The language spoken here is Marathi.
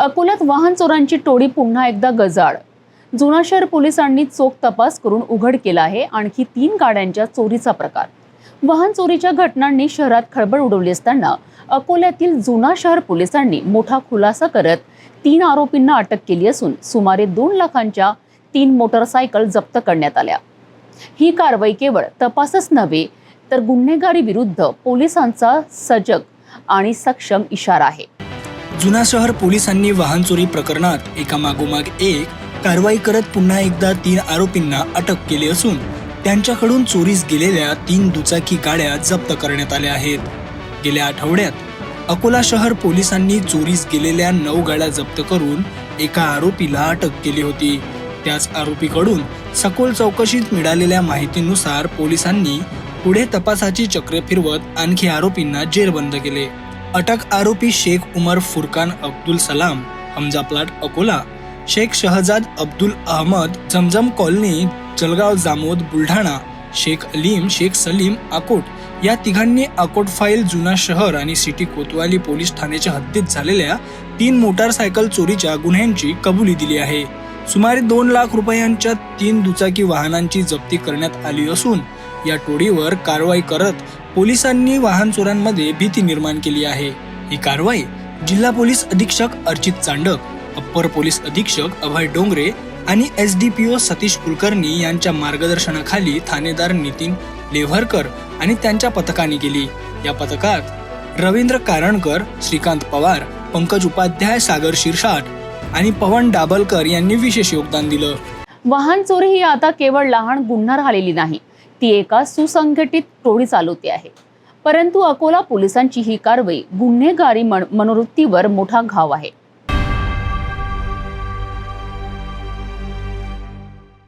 अकोल्यात वाहन चोरांची टोळी पुन्हा एकदा गजाड जुना शहर पोलिसांनी चोख तपास करून उघड केला आहे. आणखी तीन गाड्यांच्या चोरीचा प्रकार. वाहन चोरीच्या घटनांनी शहरात खळबळ उडवली असताना अकोल्यातील जुना शहर पोलिसांनी मोठा खुलासा करत तीन आरोपींना अटक केली असून सुमारे दोन लाखांच्या तीन मोटरसायकल जप्त करण्यात आल्या. ही कारवाई केवळ तपासच नव्हे तर गुन्हेगारी विरुद्ध पोलिसांचा सजग आणि सक्षम इशारा आहे. जुना शहर पोलिसांनी वाहन चोरी प्रकरणात एका मागोमाग एक कारवाई करत पुन्हा एकदा तीन आरोपींना अटक केली असून त्यांच्याकडून चोरीस गेलेल्या तीन दुचाकी गाड्या जप्त करण्यात आल्या आहेत. गेल्या आठवड्यात अकोला शहर पोलिसांनी चोरीस गेलेल्या नऊ गाड्या जप्त करून एका आरोपीला अटक केली होती. त्याच आरोपीकडून सखोल चौकशीत मिळालेल्या माहितीनुसार पोलिसांनी पुढे तपासाची चक्रे फिरवत आणखी आरोपींना जेरबंद केले. अटक आरोपी शेख उमर फुरकान अब्दुल सलाम हमजा प्लाट अकोला शेख शहजाद अब्दुल अहमद जमजम कॉलनी जलगाव जामोद बुलढाणा शेख अलीम शेख सलीम अकोट या तिघांनी अकोट फाईल जुना शहर आणि सिटी कोतवाली पोलीस ठाण्याच्या हद्दीत झालेल्या तीन मोटारसायकल चोरीच्या गुन्ह्यांची कबुली दिली आहे. सुमारे दोन लाख रुपयांच्या तीन दुचाकी वाहनांची जप्ती करण्यात आली असून या टोळीवर कारवाई करत पोलिसांनी वाहन चोरांमध्ये भीती निर्माण केली आहे. ही कारवाई जिल्हा पोलीस अधीक्षक अर्चित चांडक अप्पर पोलीस अधीक्षक अभय डोंगरे आणि S D P O Satish Kulkarni यांच्या मार्गदर्शनाखाली थानेदार नितीन लेव्हरकर आणि त्यांच्या पथकाने केली. या पथकात रवींद्र कारणकर श्रीकांत पवार पंकज उपाध्याय सागर शिरसाट आणि पवन डाबलकर यांनी विशेष योगदान दिलं. वाहन चोरी ही आता केवळ लहान गुन्हा राहिलेली नाही. ती एका सुसंघटित टोळी चालवते आहे. परंतु अकोला पोलिसांची ही कारवाई गुन्हेगारी मन मनोवृत्तीवर मोठा घाव आहे.